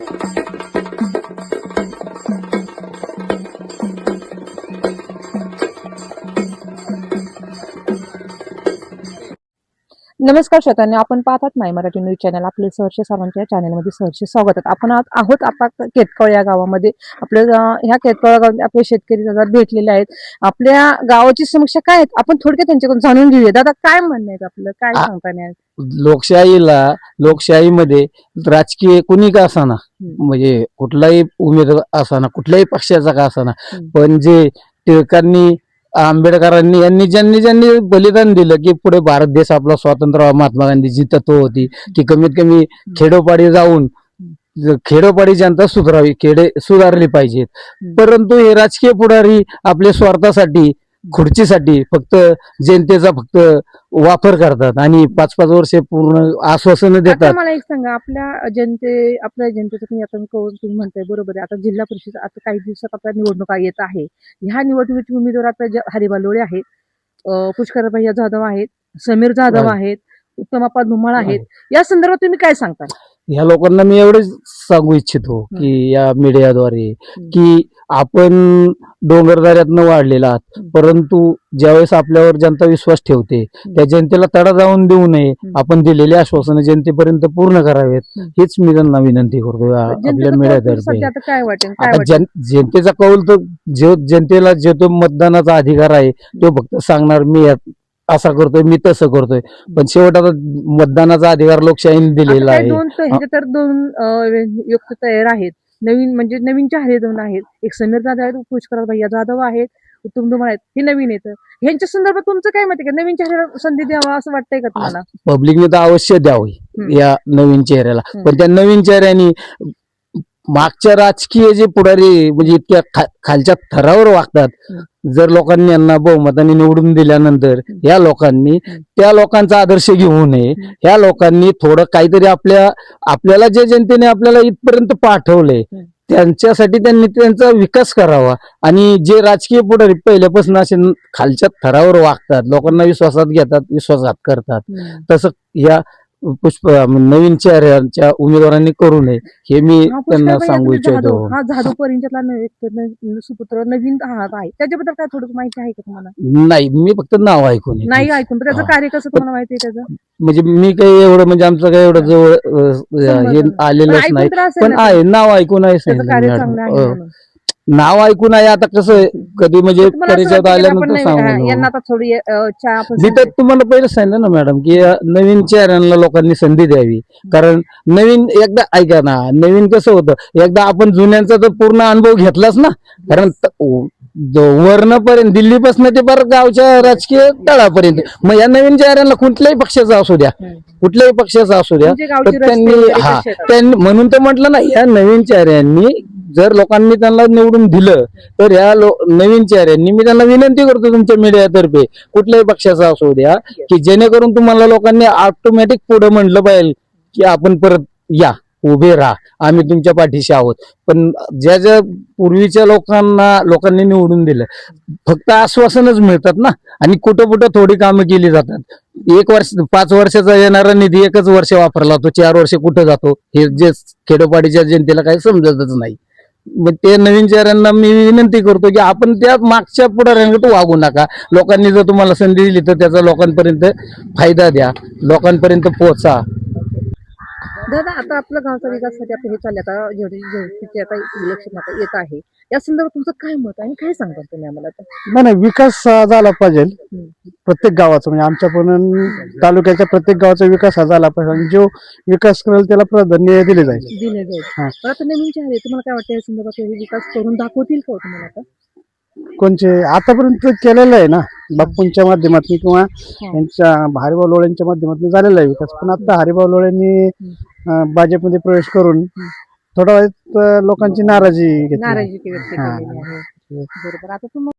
नमस्कार श्रोत्यांनी आपण पाहतात माय मराठी न्यूज चॅनल. आपले सहर्ष सर्वांच्या चॅनलमध्ये सहर्ष स्वागत आहे. आपण आज आहोत आता केतकळ या गावामध्ये. आपल्या ह्या केतकळ गावात आपले शेतकरी दादा भेटलेले आहेत. आपल्या गावाची समस्या काय आहेत? आपण थोडक्यात त्यांच्याकडून जाणून घेऊया. दादा काय म्हणणं आहे आपलं? काय आ- सांगता नाही लोकशाहीला लोकशाहीमध्ये राजकीय कुणी का असाना. म्हणजे कुठलाही उमेदवार असाना कुठल्याही पक्षाचा का असाना. पण जे टिळकांनी आंबेडकरांनी यांनी ज्यांनी ज्यांनी बलिदान दिलं की पुढे भारत देश आपला स्वातंत्र्य महात्मा गांधीजी तत्व होती की कमीत कमी खेडोपाडी जाऊन खेडोपाडी जनता सुधारावी खेडे सुधारली पाहिजेत. परंतु हे राजकीय पुढारी आपल्या स्वार्थासाठी खुर्चीसाठी फक्त जनतेचा फक्त वापर करतात आणि पाच पाच वर्ष पूर्ण आश्वासनं देतात. मला एक सांगा आपल्या जनते आपल्या जनतेचं तुम्ही आता कळून तुम्ही म्हणताय बरोबर आहे. आता जिल्हा परिषद आता काही दिवसात आपल्या निवडणुका येत आहे. ह्या निवडणुकीचे उमेदवार आता हरिभाऊ लोळे आहेत अं, पुष्कर भैया जाधव आहेत समीर जाधव आहे. आहेत उत्तमापा धुमाळ आहेत. या संदर्भात तुम्ही काय सांगता ह्या लोकांना मी एवढेच सांगू इच्छितो की या मीडियाद्वारे की आपण डोंगरदऱ्यातनं वाढलेला. परंतु ज्यावेळेस आपल्यावर जनता विश्वास ठेवते त्या जनतेला तडा जाऊन देऊ नये. आपण दिलेली आश्वासनं जनतेपर्यंत पूर्ण करावेत. हीच मी त्यांना विनंती करतो. आपल्या जन जनतेचा कौल तर जो जनतेला जे तो मतदानाचा अधिकार आहे तो फक्त सांगणार मी असा करतोय मी तसं करतोय. पण शेवट आता मतदानाचा अधिकार लोकशाहीने दिलेला आहे. तर दोन अं, युक्त तयार आहेत. नवीन म्हणजे नवीन चेहरे दोन आहेत. एक समीर जाधव आहेत पुष्कर भैया जाधव आहेत उत्तम धुमाळ आहेत. हे नवीन येतं ह्यांच्या संदर्भात तुमचं काय मत आहे? का नवीन चेहऱ्याला संधी द्यावा असं वाटतंय का तुम्हाला? पब्लिकने तर अवश्य द्यावी. या नवीन चेहऱ्याला. पण त्या नवीन चेहऱ्यानी मागच्या राजकीय जे पुढारी म्हणजे इतक्या खालच्या थरावर वागतात जर लोकांनी यांना बहुमताने निवडून दिल्यानंतर या लोकांनी. त्या लोकांचा आदर्श घेऊ नये. ह्या लोकांनी थोडं काहीतरी आपल्या आपल्याला जे जनतेने आपल्याला इथपर्यंत पाठवले हम्म. त्यांच्यासाठी त्यांनी त्यांचा विकास करावा आणि जे राजकीय पुढारी पहिल्यापासून असे खालच्या थरावर वागतात लोकांना विश्वासात घेतात विश्वासघात करतात तसं या पुष्प नवीन चेहऱ्यांच्या उमेदवारांनी करू नये हे मी त्यांना सांगू इच्छितो. हा जाधव परिंच्यातला सुपुत्र नवीन आहे. त्याच्याबद्दल काय थोडं माहिती आहे का तुम्हाला? नाही मी फक्त नाव ऐकून. नाही ऐकून त्याचं. कार्य कसं तुम्हाला माहिती आहे त्याचं? म्हणजे मी काही एवढं म्हणजे आमचं काही एवढं जवळ हे आलेलंच नाही. पण आहे नाव ऐकून आहे नाव ऐकून आहे आता कसं आहे, कधी म्हणजे परिचयात आपण आल्यानंतर सांगू मी तर तुम्हाला पहिलं सांगितलं ना मॅडम की नवीन चेहऱ्यांना लोकांनी संधी द्यावी कारण नवीन एकदा ऐका ना नवीन कसं होतं एकदा आपण जुन्यांचा तर पूर्ण अनुभव घेतलाच ना कारण वरणापर्यंत दिल्लीपासून ते पर गावच्या राजकीय तळापर्यंत मग या नवीन चेहऱ्यांना कुठल्याही पक्षाचा असू द्या. कुठल्याही पक्षाचा असू द्या म्हणजे तर त्यांनी हा? त्यांनी म्हणून तर म्हटलं ना या नवीन चेहऱ्यांनी जर लोकांनी त्यांना निवडून दिलं तर ह्या लो- नवीन चेहऱ्यांनी मी त्यांना विनंती करतो तुमच्या मीडियातर्फे कुठल्याही पक्षाचा असू द्या की जेणेकरून तुम्हाला लोकांनी ऑटोमॅटिक पुढे म्हटलं पाहिजे की आपण परत या उभे राहा आम्ही तुमच्या पाठीशी आहोत. पण ज्या ज्या पूर्वीच्या लोकांना लोकांनी निवडून दिलं फक्त आश्वासनच मिळतात ना आणि कुठं कुठं थोडी कामं केली जातात. एक वर्ष पाच वर्षाचा येणारा निधी एकच वर्ष वापरला जातो चार वर्ष कुठं जातो हे जे खेडोपाडीच्या जनतेला काही समजतच नाही. मग ते नवीन चेहऱ्यांना मी विनंती करतो की आपण त्या मागच्या पुढाऱ्यांकडे वागू नका. लोकांनी जर तुम्हाला संधी दिली तर त्याचा लोकांपर्यंत फायदा द्या. लोकांपर्यंत पोहोचा. दादा आता आपल्या गावचा विकासासाठी आता हे चालले आता जेवढी आता इलेक्शन आता येत आहे या संदर्भात तुमचं काय मत आहे आणि काय सांगता तुम्ही आम्हाला आता? नाही नाही विकास अं, झाला पाहिजे. प्रत्येक गावाचा म्हणजे आमच्या पण तालुक्याच्या प्रत्येक गावाचा विकास हा झाला पाहिजे आणि जो विकास करेल त्याला प्राधान्य दिले जाईल दिले जाईल हा. पण आता नवीन चेहरे तुम्हाला काय वाटतं या संदर्भात हे विकास करून दाखवतील का हो तुम्हाला आता कोणचे आतापर्यंत केलेलं आहे ना बाप्पूंच्या माध्यमातून किंवा यांच्या हरिभाऊ लोळ्यांच्या माध्यमातून झालेला आहे विकास. पण आता हरिभाऊ लोळ्यांनी भाजपमध्ये प्रवेश करून थोडा वेळ लोकांची नाराजी घेतली. नाराजी व्यक्त हा. केलेली आहे. बरोबर. आता तुम्हाला